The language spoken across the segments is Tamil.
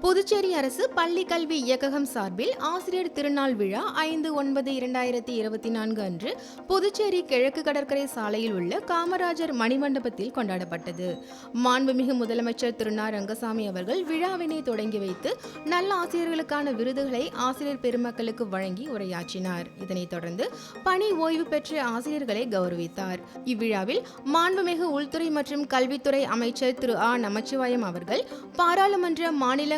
புதுச்சேரி அரசு பள்ளி கல்வி இயக்ககம் சார்பில் ஆசிரியர் திருநாள் விழா ஐந்து ஒன்பது இரண்டாயிரத்தி இருபத்தி நான்கு அன்று புதுச்சேரி கிழக்கு கடற்கரை சாலையில் உள்ள காமராஜர் மணிமண்டபத்தில் கொண்டாடப்பட்டது. மாண்புமிகு முதலமைச்சர் திருநா ரங்கசாமி அவர்கள் விழாவினை தொடங்கி வைத்து நல்ல ஆசிரியர்களுக்கான விருதுகளை ஆசிரியர் பெருமக்களுக்கு வழங்கி உரையாற்றினார். இதனைத் தொடர்ந்து பணி ஓய்வு பெற்ற ஆசிரியர்களை கௌரவித்தார். இவ்விழாவில் மாண்புமிகு உள்துறை மற்றும் கல்வித்துறை அமைச்சர் திரு ஆ. நமச்சிவாயம் அவர்கள் பாராளுமன்ற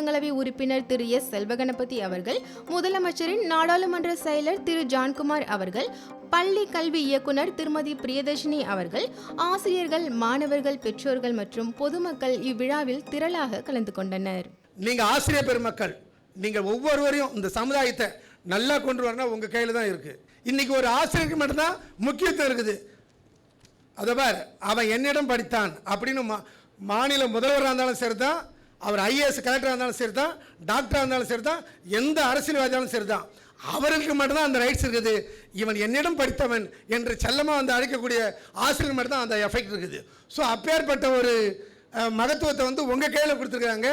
மாநிலங்களவை உறுப்பினர் திரு எஸ். செல்வகணபதி அவர்கள் முதலமைச்சரின் நாடாளுமன்ற செயலர் திரு. ஜான்குமார் அவர்கள் பள்ளி கல்வி இயக்குனர் திருமதி பிரியதர்ஷினி அவர்கள் ஆசிரியர்கள் மாணவர்கள் பெற்றோர்கள் மற்றும் பொதுமக்கள் இவ்விழாவில் திரளாக கலந்து கொண்டனர். நீங்க ஆசிரியர் பெருமக்கள் நீங்க ஒவ்வொருவரையும் இந்த சமுதாயத்தை நல்லா கொண்டு வரணும் உங்க கையில தான் இருக்கு. இன்னைக்கு ஒரு ஆசிரியருக்கு மட்டும்தான் முக்கியத்துவம் இருக்குது. அதை பார் அவன் என்னிடம் படித்தான் அப்படின்னு மா மாநில முதல்வராக இருந்தாலும் சரி தான் அவர் ஐஏஎஸ் கலெக்டராக இருந்தாலும் சரி தான் டாக்டராக இருந்தாலும் சரி தான் எந்த அரசியல்வாதியாலும் சரி தான் அவர்களுக்கு மட்டும்தான் அந்த ரைட்ஸ் இருக்குது. இவன் என்னிடம் படித்தவன் என்று செல்லமாக வந்து அழைக்கக்கூடிய ஆசிரியர் மட்டும்தான் அந்த எஃபெக்ட் இருக்குது. ஸோ அப்பேற்பட்ட ஒரு மகத்துவத்தை வந்து உங்கள் கையில் கொடுத்துருக்காங்க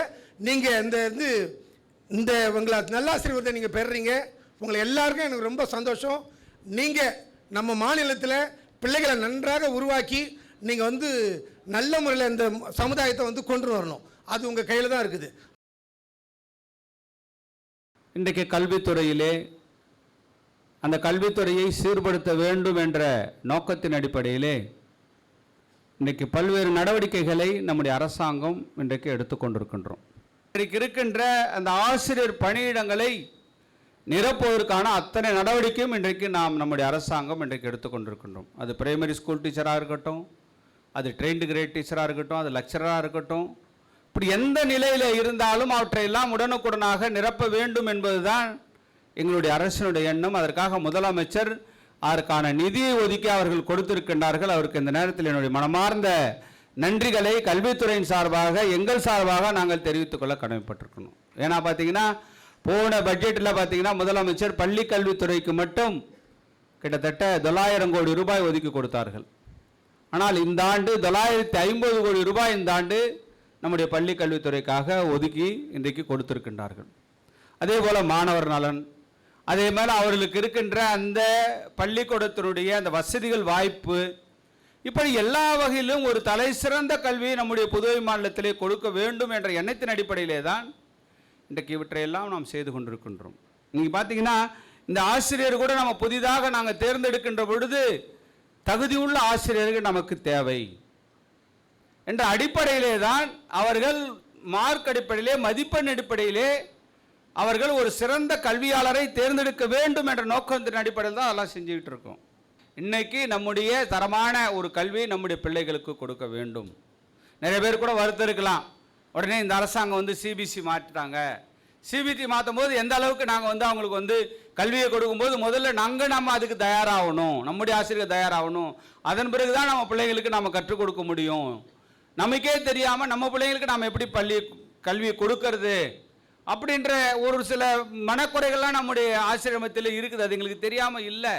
நீங்கள் இந்த இது இந்த உங்களை நல்லாசிரியத்தை நீங்கள் பெறுறீங்க. உங்களை எல்லாருக்கும் எனக்கு ரொம்ப சந்தோஷம். நீங்கள் நம்ம மாநிலத்தில் பிள்ளைகளை நன்றாக உருவாக்கி நீங்கள் வந்து நல்ல முறையில் இந்த சமுதாயத்தை வந்து கொண்டு வரணும். அது உங்கள் கையில் தான் இருக்குது. இன்றைக்கு கல்வித்துறையிலே அந்த கல்வித்துறையை சீர்படுத்த வேண்டும் என்ற நோக்கத்தின் அடிப்படையிலே இன்றைக்கு பல்வேறு நடவடிக்கைகளை நம்முடைய அரசாங்கம் இன்றைக்கு எடுத்துக்கொண்டிருக்கின்றோம் இன்றைக்கு இருக்கின்ற அந்த ஆசிரியர் பணியிடங்களை நிரப்புவதற்கான அத்தனை நடவடிக்கையும் இன்றைக்கு நாம் நம்முடைய அரசாங்கம் இன்றைக்கு எடுத்துக்கொண்டிருக்கின்றோம் அது பிரைமரி ஸ்கூல் டீச்சராக இருக்கட்டும் அது ட்ரெயின்டு கிரேட் டீச்சராக இருக்கட்டும் அது லெக்சராக இருக்கட்டும் இப்படி எந்த நிலையில் இருந்தாலும் அவற்றையெல்லாம் உடனுக்குடனாக நிரப்ப வேண்டும் என்பதுதான் எங்களுடைய அரசினுடைய எண்ணம். அதற்காக முதலமைச்சர் அதற்கான நிதியை ஒதுக்கி அவர்கள் கொடுத்திருக்கின்றார்கள். அவருக்கு இந்த நேரத்தில் என்னுடைய மனமார்ந்த நன்றிகளை கல்வித்துறையின் சார்பாக எங்கள் சார்பாக நாங்கள் தெரிவித்துக் கொள்ள கடமைப்பட்டிருக்கணும் ஏன்னா பார்த்தீங்கன்னா போன பட்ஜெட்டில் பார்த்தீங்கன்னா முதலமைச்சர் பள்ளி கல்வித்துறைக்கு மட்டும் கிட்டத்தட்ட தொள்ளாயிரம் கோடி ரூபாய் ஒதுக்கி கொடுத்தார்கள். ஆனால் இந்த ஆண்டு தொள்ளாயிரத்தி ஐம்பது கோடி ரூபாய் இந்த ஆண்டு நம்முடைய பள்ளி கல்வித்துறைக்காக ஒதுக்கி இன்றைக்கு கொடுத்திருக்கின்றார்கள். அதே போல் மாணவர் நலன் அதே மேலே அவர்களுக்கு இருக்கின்ற அந்த பள்ளிக்கூடத்தினுடைய அந்த வசதிகள் வாய்ப்பு இப்படி எல்லா வகையிலும் ஒரு தலை சிறந்த கல்வியை நம்முடைய புதுவை மாநிலத்திலே கொடுக்க வேண்டும் என்ற எண்ணத்தின் அடிப்படையிலே தான் இன்றைக்கு இவற்றையெல்லாம் நாம் செய்து கொண்டிருக்கின்றோம். நீங்கள் பார்த்தீங்கன்னா இந்த ஆசிரியர் கூட நம்ம புதிதாக நாங்கள் தேர்ந்தெடுக்கின்ற பொழுது தகுதியுள்ள ஆசிரியர்கள் நமக்கு தேவை. என்ற அடிப்படையிலே தான் அவர்கள் மார்க் அடிப்படையிலே மதிப்பெண் அடிப்படையிலே அவர்கள் ஒரு சிறந்த கல்வியாளரை தேர்ந்தெடுக்க வேண்டும் என்ற நோக்கத்தின் அடிப்படையில் தான் அதெல்லாம் செஞ்சுக்கிட்டு இருக்கோம் இன்றைக்கி நம்முடைய தரமான ஒரு கல்வி நம்முடைய பிள்ளைகளுக்கு கொடுக்க வேண்டும். நிறைய பேர் கூட வருத்தம் இருக்கலாம். உடனே இந்த அரசாங்கம் வந்து சிபிசி மாற்றிட்டாங்க. சிபிசி மாற்றும் போது எந்த அளவுக்கு நாங்கள் வந்து அவங்களுக்கு வந்து கல்வியை கொடுக்கும்போது முதல்ல நாங்கள் நம்ம அதுக்கு தயாராகணும். நம்முடைய ஆசிரியர் தயாராகணும். அதன் பிறகு தான் நம்ம பிள்ளைங்களுக்கு நம்ம கற்றுக் கொடுக்க முடியும். நமக்கே தெரியாமல் நம்ம பிள்ளைங்களுக்கு நாம் எப்படி பள்ளி கல்வியை கொடுக்கறது அப்படின்ற ஒரு சில மனக்குறைகள்லாம் நம்முடைய ஆசிரமத்தில் இருக்குது. அது எங்களுக்கு தெரியாமல் இல்லை.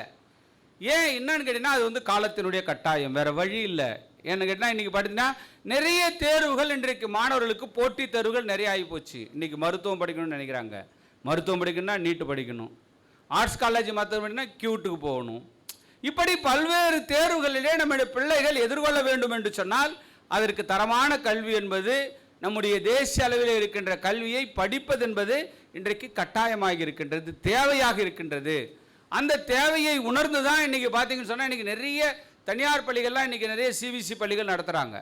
ஏன் என்னன்னு கேட்டிங்கன்னா அது வந்து காலத்தினுடைய கட்டாயம். வேறு வழி இல்லை. ஏன்னு கேட்டால் இன்றைக்கி பார்த்தீங்கன்னா நிறைய தேர்வுகள் இன்றைக்கு மாணவர்களுக்கு போட்டித் தேர்வுகள் நிறைய ஆகி போச்சு. இன்றைக்கி மருத்துவம் படிக்கணும்னு நினைக்கிறாங்க. மருத்துவம் படிக்கணும்னா நீட்டு படிக்கணும். ஆர்ட்ஸ் காலேஜ் மருத்துவம் படிக்கணும்னா கியூட்டுக்கு போகணும். இப்படி பல்வேறு தேர்வுகளிலே நம்முடைய பிள்ளைகள் எதிர்கொள்ள வேண்டும் என்று சொன்னால் அதற்கு தரமான கல்வி என்பது நம்முடைய தேசிய அளவில் இருக்கின்ற கல்வியை படிப்பது என்பது இன்றைக்கு கட்டாயமாக இருக்கின்றது தேவையாக இருக்கின்றது. அந்த தேவையை உணர்ந்து தான் இன்றைக்கி பார்த்தீங்கன்னு சொன்னால் இன்றைக்கி நிறைய தனியார் பள்ளிகள்லாம் இன்றைக்கி நிறைய சிபிசி பள்ளிகள் நடத்துகிறாங்க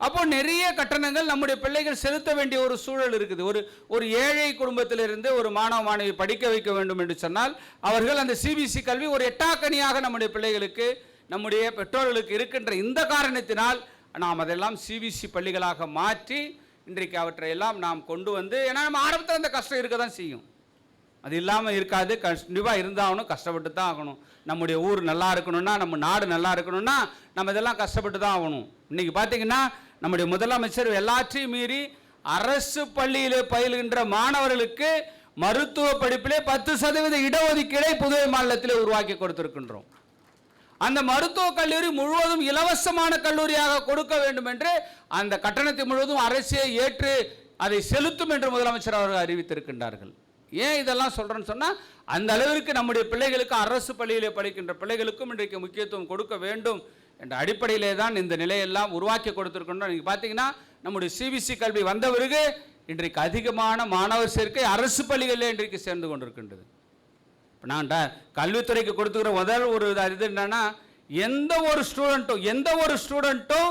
அப்போ நிறைய கட்டணங்கள் நம்முடைய பிள்ளைகள் செலுத்த வேண்டிய ஒரு சூழல் இருக்குது. ஒரு ஒரு ஏழை குடும்பத்திலிருந்து ஒரு மாணவ மாணவி படிக்க வைக்க வேண்டும் என்று சொன்னால் அவர்கள் அந்த சிபிசி கல்வி ஒரு எட்டாக்கனியாக நம்முடைய பிள்ளைகளுக்கு நம்முடைய பெற்றோர்களுக்கு இருக்கின்ற இந்த காரணத்தினால் நாம் அதெல்லாம் சிபிசி பள்ளிகளாக மாற்றி இன்றைக்கு அவற்றை எல்லாம் நாம் கொண்டு வந்து ஏன்னா நம்ம ஆரம்பத்தில் அந்த கஷ்டம் இருக்க தான் செய்யும். அது இல்லாமல் இருக்காது. கண்டிப்பாக இருந்தாகணும். கஷ்டப்பட்டு தான் ஆகணும். நம்முடைய ஊர் நல்லா இருக்கணும்னா நம்ம நாடு நல்லா இருக்கணும்னா நம்ம இதெல்லாம் கஷ்டப்பட்டு தான் ஆகணும். இன்னைக்கு பார்த்தீங்கன்னா நம்முடைய முதலமைச்சர் எல்லாற்றையும் மீறி அரசு பள்ளியிலே பயில்கின்ற மாணவர்களுக்கு மருத்துவ படிப்பிலே பத்து சதவீத இடஒதுக்கீடை புதுவை மாநிலத்தில் உருவாக்கி கொடுத்திருக்கின்றோம். அந்த மருத்துவக் கல்லூரி முழுவதும் இலவசமான கல்லூரியாக கொடுக்க வேண்டும் என்று அந்த கட்டணத்தை முழுவதும் அரசே ஏற்று அதை செலுத்தும் என்று முதலமைச்சர் அவர்கள் அறிவித்திருக்கின்றார்கள். ஏன் இதெல்லாம் சொல்கிறேன்னு சொன்னால் அந்த அளவிற்கு நம்முடைய பிள்ளைகளுக்கு அரசு பள்ளியிலே படிக்கின்ற பிள்ளைகளுக்கும் இன்றைக்கு முக்கியத்துவம் கொடுக்க வேண்டும் என்ற அடிப்படையிலே தான் இந்த நிலையெல்லாம் உருவாக்கி கொடுத்துருக்கின்றோம். நீங்கள் பார்த்தீங்கன்னா நம்முடைய சிபிசி கல்வி வந்த பிறகு இன்றைக்கு அதிகமான மாணவர் சேர்க்கை அரசு பள்ளிகளிலே இன்றைக்கு சேர்ந்து கொண்டிருக்கின்றது. இப்போ நான் கல்வித்துறைக்கு கொடுத்துக்கிற முதல் ஒரு இது இது என்னன்னா எந்த ஒரு ஸ்டூடெண்ட்டும் எந்த ஒரு ஸ்டூடெண்ட்டும்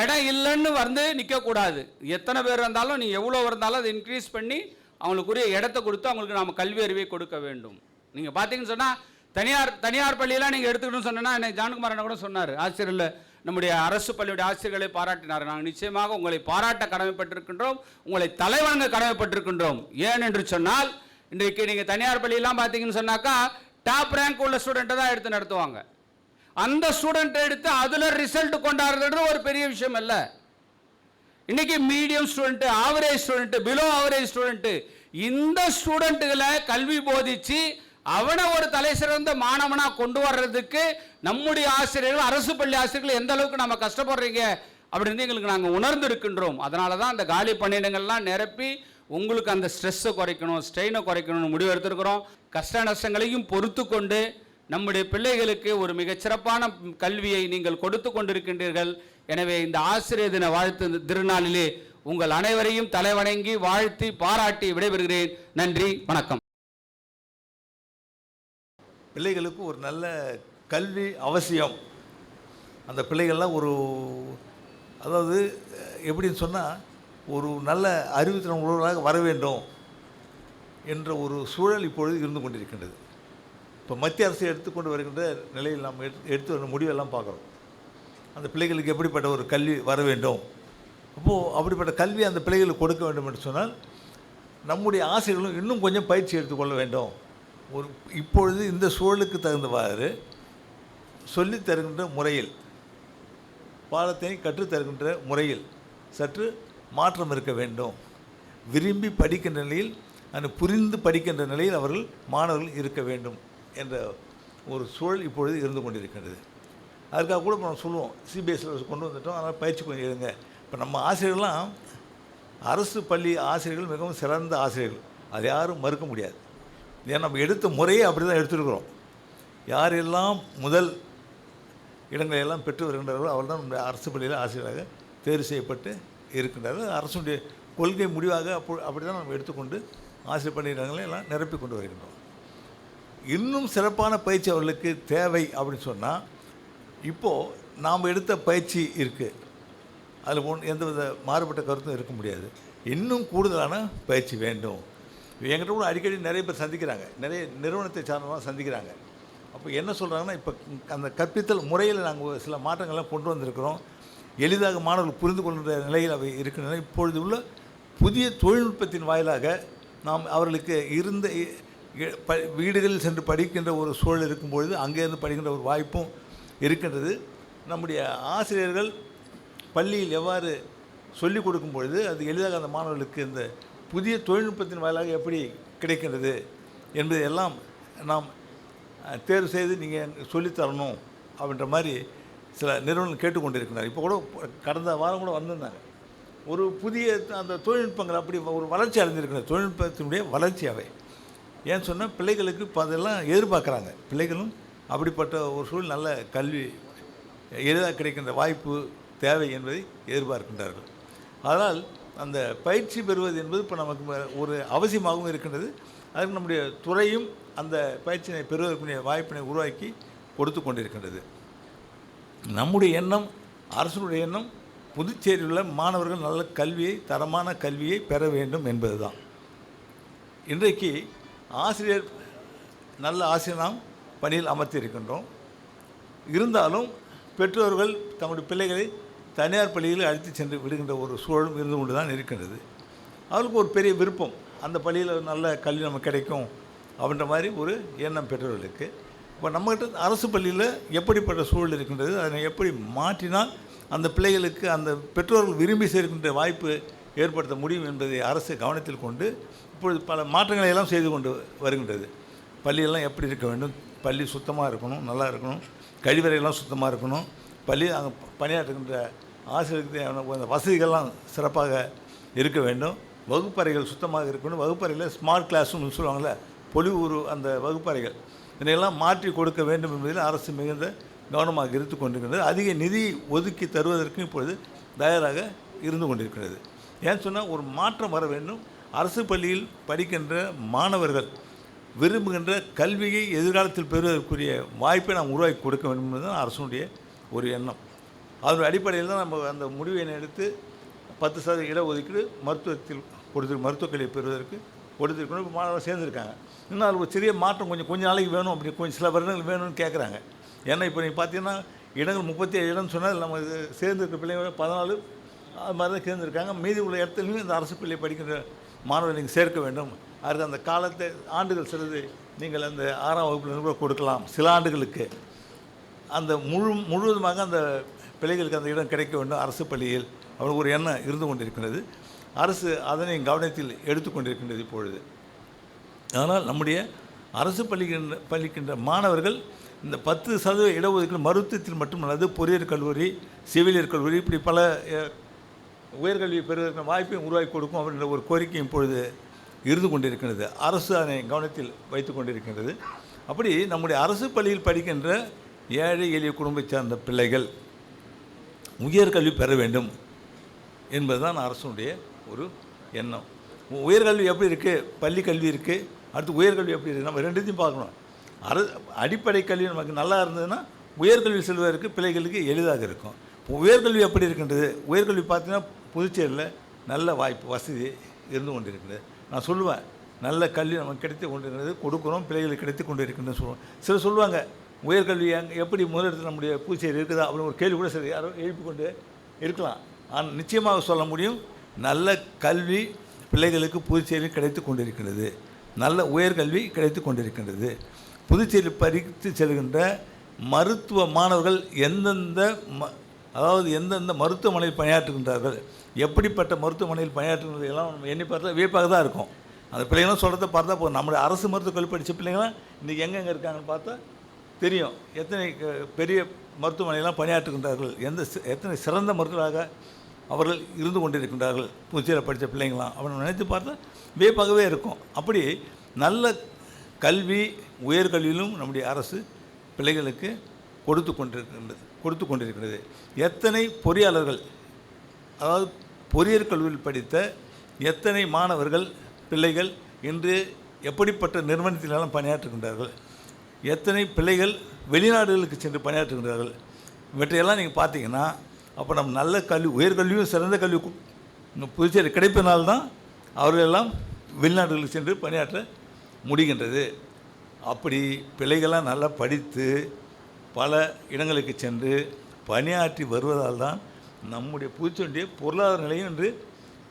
இடம் இல்லைன்னு வந்து நிற்கக்கூடாது எத்தனை பேர் இருந்தாலும் நீ எவ்வளோ இருந்தாலும் அதை இன்க்ரீஸ் பண்ணி அவங்களுக்குரிய இடத்த கொடுத்து அவங்களுக்கு நாம் கல்வி அறிவை கொடுக்க வேண்டும். நீங்கள் பார்த்தீங்கன்னு சொன்னால் தனியார் தனியார் பள்ளியெல்லாம் நீங்கள் எடுத்துக்கணும்னு சொன்னேன்னா என்னை ஜானகுமாரன் கூட சொன்னார். ஆசிரியரில் நம்முடைய அரசு பள்ளியுடைய ஆசிரியர்களை பாராட்டினார். நாங்கள் நிச்சயமாக உங்களை பாராட்ட கடமைப்பட்டிருக்கின்றோம் உங்களை தலைவணங்க கடமைப்பட்டிருக்கின்றோம். ஏன் என்று சொன்னால் இன்றைக்கு நீங்கள் தனியார் பள்ளியெல்லாம் பார்த்தீங்கன்னு சொன்னாக்கா டாப் ரேங்க் உள்ள ஸ்டூடெண்ட்டை தான் எடுத்து நடத்துவாங்க. அந்த ஸ்டூடெண்ட்டை எடுத்து அதில் ரிசல்ட் கொண்டாடுறது ஒரு பெரிய விஷயம் அல்ல. இன்றைக்கி medium student average student below average student இந்த ஸ்டூடெண்ட்டுகளை கல்வி போதிச்சு அவனை ஒரு தலை சிறந்த மாணவனாக கொண்டு வர்றதுக்கு நம்முடைய ஆசிரியர்கள் அரசு பள்ளி ஆசிரியர்கள் எந்த அளவுக்கு நம்ம கஷ்டப்படுறீங்க அப்படின்னு எங்களுக்கு நாங்கள் உணர்ந்து இருக்கின்றோம் அதனால தான் அந்த காலி பணியிடங்கள்லாம் நிரப்பி உங்களுக்கு அந்த ஸ்ட்ரெஸ்ஸை குறைக்கணும் ஸ்ட்ரெயினை குறைக்கணும்னு முடிவு எடுத்திருக்கிறோம். கஷ்ட நஷ்டங்களையும் பொறுத்து கொண்டு நம்முடைய பிள்ளைகளுக்கு ஒரு மிகச்சிறப்பான கல்வியை நீங்கள் கொடுத்து கொண்டிருக்கின்றீர்கள். எனவே இந்த ஆசிரியர் தின வாழ்த்து திருநாளிலே உங்கள் அனைவரையும் தலைவணங்கி வாழ்த்தி பாராட்டி விடைபெறுகிறேன். நன்றி வணக்கம். பிள்ளைகளுக்கு ஒரு நல்ல கல்வி அவசியம். அந்த பிள்ளைகள்லாம் ஒரு அதாவது எப்படின்னு சொன்னால் ஒரு நல்ல அறிவுத்திறன் உள்ளவர்களாக வர வேண்டும் என்ற ஒரு சூழல் இப்பொழுது இருந்து கொண்டிருக்கின்றது. இப்போ மத்திய அரசு எடுத்துக்கொண்டு வருகின்ற நிலையில் நாம் எடுத்து எடுத்து வர முடிவெல்லாம் பார்க்குறோம். அந்த பிள்ளைகளுக்கு எப்படிப்பட்ட ஒரு கல்வி வர வேண்டும்? அப்போது அப்படிப்பட்ட கல்வி அந்த பிள்ளைகளுக்கு கொடுக்க வேண்டும் என்று சொன்னால் நம்முடைய ஆசிரியர்களும் இன்னும் கொஞ்சம் பயிற்சி எடுத்துக்கொள்ள வேண்டும். ஒரு இப்பொழுது இந்த சூழலுக்கு தகுந்தவாறு சொல்லித் தருகின்ற முறையில் பாடத்தை கற்றுத் தருகின்ற முறையில் சற்று மாற்றம் இருக்க வேண்டும். விரும்பி படிக்கின்ற நிலையில் அந்த புரிந்து படிக்கின்ற நிலையில் அவர்கள் மாணவர்கள் இருக்க வேண்டும் என்ற ஒரு சூழல் இப்பொழுது இருந்து கொண்டிருக்கின்றது அதுக்காக கூட நம்ம சொல்லுவோம் சிபிஎஸ்சியில் கொண்டு வந்துட்டோம் அதனால் பயிற்சி கொஞ்சம் எடுங்க. இப்போ நம்ம ஆசிரியர்கள்லாம் அரசு பள்ளி ஆசிரியர்கள் மிகவும் சிறந்த ஆசிரியர்கள். அதை யாரும் மறுக்க முடியாது. ஏன்னா நம்ம எடுத்த முறையே அப்படி தான் எடுத்துருக்குறோம். யாரெல்லாம் முதல் இடங்களையெல்லாம் பெற்று வருகின்றார்களோ அவர்கள் தான் நம்முடைய அரசு பள்ளியில் ஆசிரியராக தேர்வு செய்யப்பட்டு இருக்கின்றது. அரசுடைய கொள்கை முடிவாக அப்போ அப்படி தான் நம்ம எடுத்துக்கொண்டு ஆசிரியர் பணியிடங்களை எல்லாம் நிரப்பி கொண்டு வருகின்றோம். இன்னும் சிறப்பான பயிற்சி அவர்களுக்கு தேவை அப்படின்னு சொன்னால் இப்போது நாம் எடுத்த பயிற்சி இருக்குது அதில் ஒன் எந்தவித மாறுபட்ட கருத்தும் இருக்க முடியாது. இன்னும் கூடுதலான பயிற்சி வேண்டும். என்கிட்ட கூட அடிக்கடி நிறைய பேர் சந்திக்கிறாங்க. நிறைய நிறுவனத்தை சார்ந்தவங்க சந்திக்கிறாங்க. அப்போ என்ன சொல்கிறாங்கன்னா இப்போ அந்த கற்பித்தல் முறையில் நாங்கள் சில மாற்றங்கள்லாம் கொண்டு வந்திருக்கிறோம். எளிதாக மாணவர்கள் புரிந்து கொள்கின்ற நிலையில் அவை இருக்கின்றன. இப்பொழுது உள்ள புதிய தொழில்நுட்பத்தின் வாயிலாக நாம் அவர்களுக்கு இருந்த இ- ப வீடுகளில் சென்று படிக்கின்ற ஒரு சூழல் இருக்கும்பொழுது அங்கேருந்து படிக்கின்ற ஒரு வாய்ப்பும் இருக்கின்றது. நம்முடைய ஆசிரியர்கள் பள்ளியில் எவ்வாறு சொல்லிக் கொடுக்கும் பொழுது அது எளிதாக அந்த மாணவர்களுக்கு இந்த புதிய தொழில்நுட்பத்தின் வாயிலாக எப்படி கிடைக்கின்றது என்பதையெல்லாம் நாம் தேர்வு செய்து நீங்கள் சொல்லித் தரணும் அப்படின்ற மாதிரி சில நிறுவனங்கள் கேட்டுக்கொண்டிருக்கிறார். இப்போ கூட கடந்த வாரம் கூட வந்திருந்தாங்க. ஒரு புதிய அந்த தொழில்நுட்பங்கள் அப்படி ஒரு வளர்ச்சி அடைஞ்சிருக்கிற தொழில்நுட்பத்தினுடைய வளர்ச்சி அவை. ஏன்னு சொன்னால் பிள்ளைகளுக்கு இப்போ அதெல்லாம் எதிர்பார்க்குறாங்க. பிள்ளைகளும் அப்படிப்பட்ட ஒரு சூழல் நல்ல கல்வி எளிதாக கிடைக்கின்ற வாய்ப்பு தேவை என்பதை எதிர்பார்க்கின்றார்கள். அதனால் அந்த பயிற்சி பெறுவது என்பது இப்போ நமக்கு ஒரு அவசியமாகவும் இருக்கின்றது. அதுக்கு நம்முடைய துறையும் அந்த பயிற்சியினை பெறுவதற்குரிய வாய்ப்பினை உருவாக்கி கொடுத்து கொண்டிருக்கின்றது. நம்முடைய எண்ணம் அரசனுடைய எண்ணம் புதுச்சேரியில் உள்ள மாணவர்கள் நல்ல கல்வியை தரமான கல்வியை பெற வேண்டும் என்பதுதான். இன்றைக்கு ஆசிரியர் நல்ல ஆசிரியர் நாம் பணியில் அமர்த்தியிருக்கின்றோம். இருந்தாலும் பெற்றோர்கள் தம்முடைய பிள்ளைகளை தனியார் பள்ளிகளில் அழைத்து சென்று விடுகின்ற ஒரு சூழலும் இருந்து கொண்டு தான் இருக்கின்றது. அவர்களுக்கு ஒரு பெரிய விருப்பம். அந்த பள்ளியில் நல்ல கல்வி நமக்கு கிடைக்கும் அப்படின்ற மாதிரி ஒரு எண்ணம் பெற்றோர்களுக்கு. இப்போ நம்மகிட்ட அரசு பள்ளியில் எப்படிப்பட்ட சூழல் இருக்கின்றது அதனை எப்படி மாற்றினால் அந்த பிள்ளைகளுக்கு அந்த பெற்றோர்கள் விரும்பி சேர்க்கின்ற வாய்ப்பு ஏற்படுத்த முடியும் என்பதை அரசு கவனத்தில் கொண்டு இப்பொழுது பல மாற்றங்களை எல்லாம் செய்து கொண்டு வருகின்றது. பள்ளியெல்லாம் எப்படி இருக்க வேண்டும்? பள்ளி சுத்தமாக இருக்கணும் நல்லா இருக்கணும் கழிவறையெல்லாம் சுத்தமாக இருக்கணும் பள்ளி அங்கே பணியாற்றுகின்ற ஆசிரியருக்கு தேவையான அந்த வசதிகள்லாம் சிறப்பாக இருக்க வேண்டும். வகுப்பறைகள் சுத்தமாக இருக்கணும். வகுப்பறையில் ஸ்மார்ட் கிளாஸ்னு சொல்லுவாங்கள்ல பொலிவுறு அந்த வகுப்பறைகள். இதனையெல்லாம் மாற்றி கொடுக்க வேண்டும் என்பதில் அரசு மிகுந்த கவனமாக இருந்து கொண்டிருக்கிறது அதிக நிதி ஒதுக்கி தருவதற்கும் இப்பொழுது தயாராக இருந்து கொண்டிருக்கிறது. ஏன்னு சொன்னால் ஒரு மாற்றம் வர வேண்டும். அரசு பள்ளியில் படிக்கின்ற மாணவர்கள் விரும்புகின்ற கல்வியை எதிர்காலத்தில் பெறுவதற்குரிய வாய்ப்பை நாம் உருவாக்கி கொடுக்க வேண்டும் என்பதுதான் அரசனுடைய ஒரு எண்ணம். அதனுடைய அடிப்படையில் தான் நம்ம அந்த முடிவை எடுத்து பத்து சதவீத இடஒதுக்கீடு மருத்துவத்தில் கொடுத்து மருத்துவக் கல்வியை பெறுவதற்கு கொடுத்துருக்கணும் இப்போ மாணவர்கள் சேர்ந்துருக்காங்க. இன்னும் அதில் ஒரு சிறிய மாற்றம் கொஞ்சம் கொஞ்சம் நாளைக்கு வேணும் அப்படி கொஞ்சம் சில வருடங்கள் வேணும்னு கேட்குறாங்க ஏன்னா இப்போ நீங்கள் பார்த்தீங்கன்னா இடங்கள் முப்பத்தி ஏழு இடம்னு சொன்னால் நம்ம இது சேர்ந்துருக்க பிள்ளைங்க பதினாலு அது மாதிரி தான் சேர்ந்துருக்காங்க. மீதி உள்ள இடத்துலையும் இந்த அரசு பிள்ளை படிக்கின்ற மாணவர்கள் நீங்கள் சேர்க்க வேண்டும். அதுக்கு அந்த காலத்தை ஆண்டுகள் சிலது நீங்கள் அந்த ஆறாம் வகுப்புல கூட கொடுக்கலாம் சில ஆண்டுகளுக்கு. அந்த முழு முழுவதுமாக அந்த பிள்ளைகளுக்கு அந்த இடம் கிடைக்க வேண்டும் அரசு பள்ளியில். அவருக்கு ஒரு எண்ணம் இருந்து கொண்டிருக்கிறது. அரசு அதனை கவனத்தில் எடுத்துக்கொண்டிருக்கின்றது இப்பொழுது. அதனால் நம்முடைய அரசு பள்ளிக்கின்ற பள்ளிக்கின்ற மாணவர்கள் இந்த பத்து சதவீத இடஒதுக்கீடு மருத்துவத்தில் மட்டுமல்லாது பொறியியல் கல்லூரி செவிலியர் கல்லூரி இப்படி பல உயர்கல்வி பெறுவதற்கான வாய்ப்பையும் உருவாக்கி கொடுக்கும் அப்படின்ற ஒரு கோரிக்கை இப்பொழுது இருந்து கொண்டிருக்கின்றது. அரசு அதனை கவனத்தில் வைத்து கொண்டிருக்கின்றது. அப்படி நம்முடைய அரசு பள்ளியில் படிக்கின்ற ஏழை எளிய குடும்பத்தை சார்ந்த பிள்ளைகள் உயர்கல்வி பெற வேண்டும் என்பதுதான் அரசனுடைய ஒரு எண்ணம். உயர்கல்வி எப்படி இருக்குது பள்ளி கல்வி இருக்குது அடுத்து உயர்கல்வி எப்படி இருக்குது நம்ம ரெண்டுத்தையும் பார்க்கணும். அரு அடிப்படை கல்வி நமக்கு நல்லா இருந்ததுன்னா உயர்கல்வி செல்வதற்கு பிள்ளைகளுக்கு எளிதாக இருக்கும். உயர்கல்வி எப்படி இருக்கின்றது? உயர்கல்வி பார்த்தீங்கன்னா புதுச்சேரியில் நல்ல வாய்ப்பு வசதி இருந்து கொண்டிருக்கிறது நான் சொல்லுவேன் நல்ல கல்வி நமக்கு கிடைத்து கொண்டிருக்கிறது கொடுக்குறோம் பிள்ளைகளுக்கு கிடைத்து கொண்டு இருக்கின்றது சொல்லுவோம். சிலர் சொல்லுவாங்க உயர்கல்வி அங்கே எப்படி முதலிடத்தில் நம்முடைய புதுச்சேரி இருக்குதா? அப்படின்னு ஒரு கேள்வி கூட சரி யாரோ எழுப்பி கொண்டு இருக்கலாம். ஆனால் நிச்சயமாக சொல்ல முடியும் நல்ல கல்வி பிள்ளைகளுக்கு புதுச்சேரியில் கிடைத்து கொண்டிருக்கிறது. நல்ல உயர்கல்வி கிடைத்து கொண்டிருக்கின்றது. புதுச்சேரி படித்து செல்கின்ற மருத்துவ மாணவர்கள் எந்தெந்த ம அதாவது எந்தெந்த மருத்துவமனையில் பணியாற்றுகின்றார்கள் எப்படிப்பட்ட மருத்துவமனையில் பணியாற்றுகிறது எல்லாம் நம்ம எண்ணி பார்த்தா வியப்பாக தான் இருக்கும். அந்த பிள்ளைங்களும் சொல்கிறத பார்த்தா போதும். நம்முடைய அரசு மருத்துவக் கல்வி படித்த பிள்ளைங்களாம் இன்றைக்கி எங்கெங்கே இருக்காங்கன்னு பார்த்தா தெரியும். எத்தனை க- பெரிய மருத்துவமனையெல்லாம் பணியாற்றுகின்றார்கள். எந்த எத்தனை சிறந்த மருத்துவராக அவர்கள் இருந்து கொண்டிருக்கின்றார்கள். புதுச்சேரியில் படித்த பிள்ளைங்களாம். அவன் நினைத்து பார்த்தா வியப்பாகவே இருக்கும். அப்படி நல்ல கல்வி உயர்கல்வியிலும் நம்முடைய அரசு பிள்ளைகளுக்கு கொடுத்து கொண்டிருக்கின்றது கொடுத்து கொண்டிருக்கிறது. எத்தனை பொறியாளர்கள் அதாவது பொறியியல் கல்வியில் படித்த எத்தனை மாணவர்கள் பிள்ளைகள் இன்று எப்படிப்பட்ட நிறுவனத்திலெல்லாம் பணியாற்றுகின்றார்கள்? எத்தனை பிள்ளைகள் வெளிநாடுகளுக்கு சென்று பணியாற்றுகின்றார்கள்? இவற்றையெல்லாம் நீங்கள் பார்த்தீங்கன்னா அப்போ நம்ம நல்ல கல்வி உயர்கல்வியும் சிறந்த கல்விக்கும் இன்னும் புதுச்சேரி கிடைப்பதனால்தான் அவர்கள் எல்லாம் வெளிநாடுகளுக்கு சென்று பணியாற்ற முடிகின்றது. அப்படி பிள்ளைகள்லாம் நல்லா படித்து பல இடங்களுக்கு சென்று பணியாற்றி வருவதால் தான் நம்முடைய புதுச்சேரியுடைய பொருளாதார நிலையும் என்று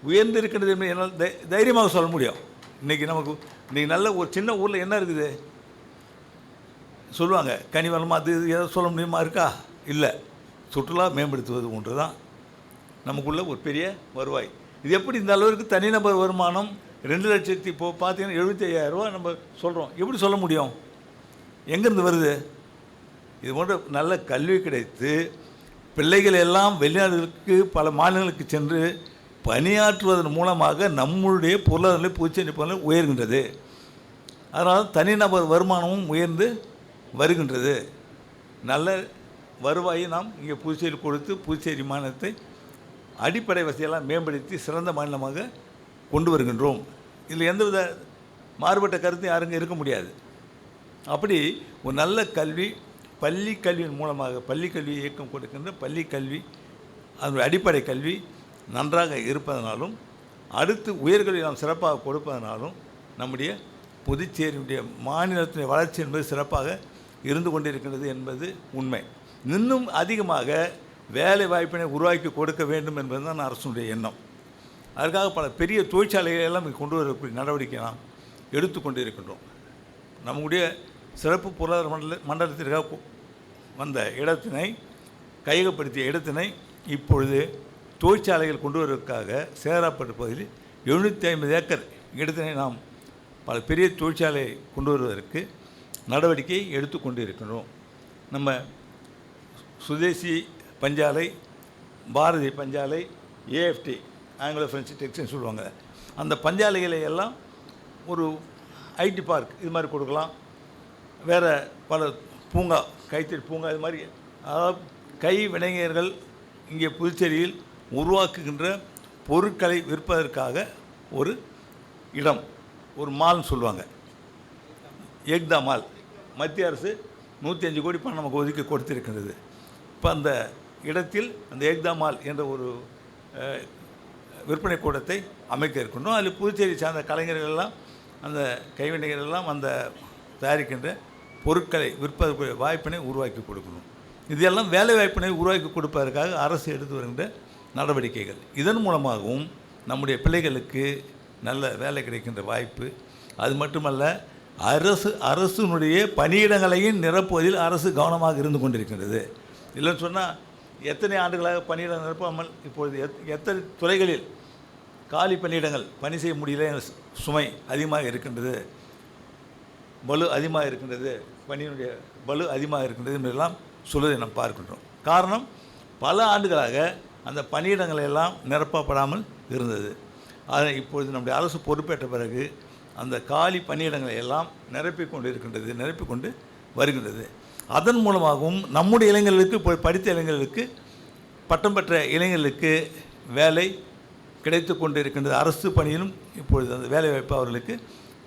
உயர்ந்திருக்கின்றது என்று என்னால் தை தைரியமாக சொல்ல முடியும். இன்றைக்கி நமக்கு இன்றைக்கி நல்ல ஒரு சின்ன ஊரில் என்ன இருக்குது? சொல்லுவாங்க கனிவனமாக அது இது சொல்ல முடியுமா இருக்கா? இல்லை. சுற்றுலா மேம்படுத்துவது ஒன்று தான் நமக்குள்ள ஒரு பெரிய வருவாய். இது எப்படி இந்த அளவிற்கு தனிநபர் வருமானம் ரெண்டு லட்சத்தி இப்போ பார்த்தீங்கன்னா எழுபத்தி ஐயாயிரரூவா நம்ம சொல்கிறோம் எப்படி சொல்ல முடியும்? எங்கேருந்து வருது? இது போன்ற நல்ல கல்வி கிடைத்து பிள்ளைகள் எல்லாம் வெளிநாடுகளுக்கு பல மாநிலங்களுக்கு சென்று பணியாற்றுவதன் மூலமாக நம்முடைய பொருளாதார நிலை உயர்கின்றது. அதனால் தனிநபர் வருமானமும் உயர்ந்து வருகின்றது. நல்ல வருவாயை நாம் இங்கே புதுச்சேரி கொடுத்து புதுச்சேரி மாநிலத்தை அடிப்படை வசதியெல்லாம் மேம்படுத்தி சிறந்த மாநிலமாக கொண்டு வருகின்றோம். இதில் எந்தவித மாறுபட்ட கருத்து யாருங்க இருக்க முடியாது. அப்படி ஒரு நல்ல கல்வி பள்ளி கல்வியின் மூலமாக பள்ளி கல்வி இயக்கம் கொடுக்கின்ற பள்ளி கல்வி அதனுடைய அடிப்படை கல்வி நன்றாக இருப்பதனாலும் அடுத்து உயர்கல்வி நாம் சிறப்பாக கொடுப்பதனாலும் நம்முடைய புதுச்சேரியுடைய மாநிலத்தினுடைய வளர்ச்சி என்பது சிறப்பாக இருந்து கொண்டிருக்கின்றது என்பது உண்மை. இன்னும் அதிகமாக வேலை வாய்ப்பினை உருவாக்கி கொடுக்க வேண்டும் என்பதுதான் அரசுடைய எண்ணம். அதற்காக பல பெரிய தொழிற்சாலைகளெல்லாம் கொண்டு வரக்கூடிய நடவடிக்கை நாம் எடுத்துக்கொண்டு இருக்கின்றோம் நம்முடைய சிறப்பு பொருளாதார மண்டல மண்டலத்திற்காக வந்த இடத்தினை கையகப்படுத்திய இடத்தினை இப்பொழுது தொழிற்சாலைகள் கொண்டு வருவதற்காக சேராப்பட்டு பகுதியில் எழுநூற்றி ஐம்பது ஏக்கர் இடத்தினை நாம் பல பெரிய தொழிற்சாலை கொண்டு வருவதற்கு நடவடிக்கை எடுத்துக்கொண்டு இருக்கின்றோம் நம்ம சுதேசி பஞ்சாலை பாரதி பஞ்சாலை ஏஎஃப்டி ஆங்கிலோ ஃப்ரெஞ்சு டெக்ஸ்டைல் சொல்லுவாங்க. அந்த பஞ்சாலைகளை எல்லாம் ஒரு ஐடி பார்க் இது மாதிரி கொடுக்கலாம். வேறு பல பூங்கா கைத்தறி பூங்கா இது மாதிரி அதாவது கை வினைஞர்கள் இங்கே புதுச்சேரியில் உருவாக்குகின்ற பொருட்களை விற்பதற்காக ஒரு இடம் ஒரு மால்னு சொல்லுவாங்க. ஏக்தா மால். மத்திய அரசு நூற்றி அஞ்சு கோடி பணம் நமக்கு ஒதுக்கி கொடுத்துருக்கின்றது. இப்போ அந்த இடத்தில் அந்த ஏக்தாமால் என்ற ஒரு விற்பனை கூடத்தை அமைக்க இருக்கின்றோம். அதில் புதுச்சேரி சார்ந்த கலைஞர்கள் எல்லாம் அந்த கைவினைகள் எல்லாம் அந்த தயாரிக்கின்ற பொருட்களை விற்பதற்குரிய வாய்ப்பினை உருவாக்கி கொடுக்கணும். இதெல்லாம் வேலை வாய்ப்பினை உருவாக்கி கொடுப்பதற்காக அரசு எடுத்து வருகின்ற நடவடிக்கைகள். இதன் மூலமாகவும் நம்முடைய பிள்ளைகளுக்கு நல்ல வேலை கிடைக்கின்ற வாய்ப்பு. அது மட்டுமல்ல அரசு அரசினுடைய பணியிடங்களையும் நிரப்புவதில் அரசு கவனமாக இருந்து கொண்டிருக்கின்றது. இல்லைன்னு சொன்னால் எத்தனை ஆண்டுகளாக பணியிடம் நிரப்பாமல் இப்பொழுது எத் எத்தனை துறைகளில் காலி பணியிடங்கள் பணி செய்ய முடியல சுமை அதிகமாக இருக்கின்றது பலு அதிகமாக இருக்கின்றது பணியினுடைய பலு அதிகமாக இருக்கின்றது என்றெல்லாம் சொல்வதை நாம் பார்க்கின்றோம். காரணம் பல ஆண்டுகளாக அந்த பணியிடங்கள் எல்லாம் நிரப்பப்படாமல் இருந்தது. அதை இப்பொழுது நம்முடைய அரசு பொறுப்பேற்ற பிறகு அந்த காலி பணியிடங்களை எல்லாம் நிரப்பிக் கொண்டு இருக்கின்றது நிரப்பிக்கொண்டு வருகின்றது. அதன் மூலமாகவும் நம்முடைய இளைஞர்களுக்கு இப்போ படித்த இளைஞர்களுக்கு பட்டம் பெற்ற இளைஞர்களுக்கு வேலை கிடைத்து கொண்டு இருக்கின்றது அரசு பணியிலும் இப்பொழுது அந்த வேலைவாய்ப்பு அவர்களுக்கு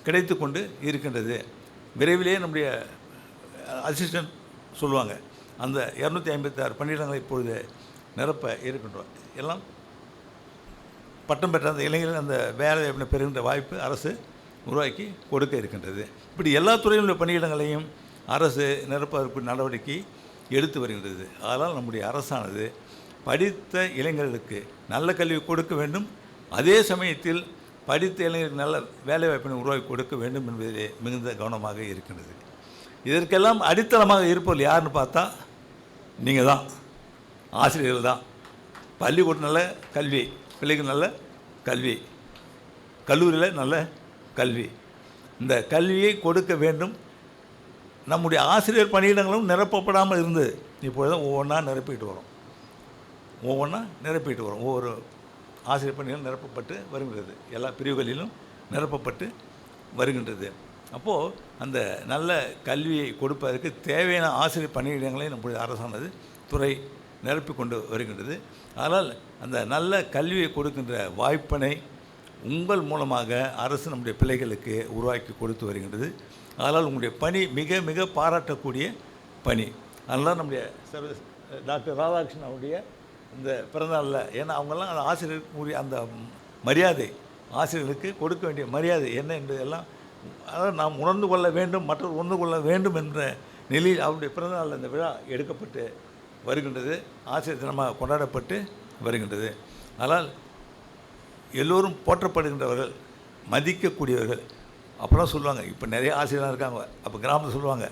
கிடைத்து கொண்டு இருக்கின்றது. விரைவிலேயே நம்முடைய அசிஸ்டன்ட் சொல்லுவாங்க அந்த இரநூத்தி ஐம்பத்தி ஆறு பணியிடங்களை இப்பொழுது நிரப்ப இருக்கின்றோம். எல்லாம் பட்டம் பெற்ற அந்த இளைஞர்கள் அந்த வேலை வாய்ப்பினை பெறுகின்ற வாய்ப்பு அரசு உருவாக்கி கொடுக்க இருக்கின்றது. இப்படி எல்லா துறையிலுள்ள பணியிடங்களையும் அரசு நிரப்பதற்கு நடவடிக்கை எடுத்து வருகின்றது. அதனால் நம்முடைய அரசானது படித்த இளைஞர்களுக்கு நல்ல கல்வி கொடுக்க வேண்டும். அதே சமயத்தில் படித்த இளைஞர்களுக்கு நல்ல வேலைவாய்ப்பினை உருவாக்கி கொடுக்க வேண்டும் என்பதிலே மிகுந்த கவனமாக இருக்கின்றது. இதற்கெல்லாம் அடித்தளமாக இருப்பவர் யாருன்னு பார்த்தா நீங்கள் தான். ஆசிரியர்கள் தான். பள்ளிக்கூடம் நல்ல கல்வி பிள்ளைக்கு நல்ல கல்வி கல்லூரியில் நல்ல கல்வி. இந்த கல்வியை கொடுக்க வேண்டும். நம்முடைய ஆசிரியர் பணியிடங்களும் நிரப்பப்படாமல் இருந்தது இப்பொழுது ஒவ்வொன்றா நிரப்பிட்டு வரோம். ஒவ்வொன்றா நிரப்பிட்டு வரோம். ஒவ்வொரு ஆசிரியர் பணிகளும் நிரப்பப்பட்டு வருகின்றது. எல்லா பிரிவுகளிலும் நிரப்பப்பட்டு வருகின்றது. அப்போது அந்த நல்ல கல்வியை கொடுப்பதற்கு தேவையான ஆசிரியர் பணியிடங்களை நம்முடைய அரசானது துறை நிரப்பி கொண்டு வருகின்றது. ஆனால் அந்த நல்ல கல்வியை கொடுக்கின்ற வாய்ப்பினை உங்கள் மூலமாக அரசு நம்முடைய பிள்ளைகளுக்கு உருவாக்கி கொடுத்து வருகின்றது. அதனால் உங்களுடைய பணி மிக மிக பாராட்டக்கூடிய பணி. அதனால் நம்முடைய சர்வ டாக்டர் ராதாகிருஷ்ணன் அவருடைய இந்த பிறந்தநாளில் ஏன்னா அவங்கெல்லாம் அந்த ஆசிரியர்களுக்குரிய அந்த மரியாதை ஆசிரியர்களுக்கு கொடுக்க வேண்டிய மரியாதை என்ன என்பதெல்லாம் அதாவது நாம் உணர்ந்து கொள்ள வேண்டும் மற்றவர் உணர்ந்து கொள்ள வேண்டும் என்ற நிலையில் அவருடைய பிறந்தநாளில் இந்த விழா எடுக்கப்பட்டு வருகின்றது. ஆசிரியர் தினமாக கொண்டாடப்பட்டு வருகின்றது. அதனால் எல்லோரும் போற்றப்படுகின்றவர்கள் மதிக்கக்கூடியவர்கள் அப்போலாம் சொல்லுவாங்க இப்போ நிறைய ஆசிரியர்லாம் இருக்காங்க. அப்போ கிராமத்தில் சொல்லுவாங்க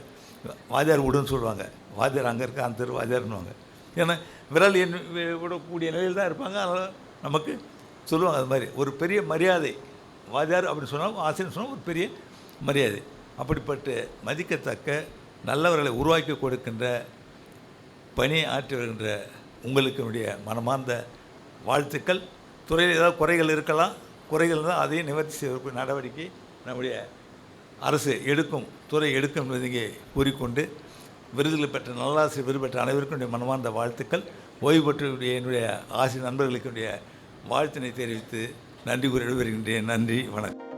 வாத்தியார் விடுன்னு சொல்லுவாங்க. வாத்தியார் அங்கே இருக்க அந்த தெரு வாத்தியார்னுவாங்க ஏன்னா விரல் என் விடக்கூடிய நிலையில் தான் இருப்பாங்க. அதனால் நமக்கு சொல்லுவாங்க அது மாதிரி. ஒரு பெரிய மரியாதை. வாத்தியார் அப்படின்னு சொன்னால் ஆசிரியர் சொன்னால் ஒரு பெரிய மரியாதை. அப்படிப்பட்டு மதிக்கத்தக்க நல்லவர்களை உருவாக்கி கொடுக்கின்ற பணி ஆற்றி வருகின்ற உங்களுக்கு என்னுடைய மனமார்ந்த வாழ்த்துக்கள். துறையில் ஏதாவது குறைகள் இருக்கலாம். குறைகள் தான் அதையும் நிவர்த்தி செய்வதற்கு நடவடிக்கை நம்முடைய அரசு எடுக்கும் துறை எடுக்கும் என்பதை இங்கே கூறிக்கொண்டு விருதுகளை பெற்ற நல்லாசிரியர் விருது பெற்ற அனைவருக்கும் என்னுடைய மனமார்ந்த வாழ்த்துக்கள். ஓய்வு பெற்ற என்னுடைய ஆசிரியர் நண்பர்களுக்கு என்னுடைய வாழ்த்தினை தெரிவித்து நன்றி கூறி விடுபெறுகின்றேன். நன்றி வணக்கம்.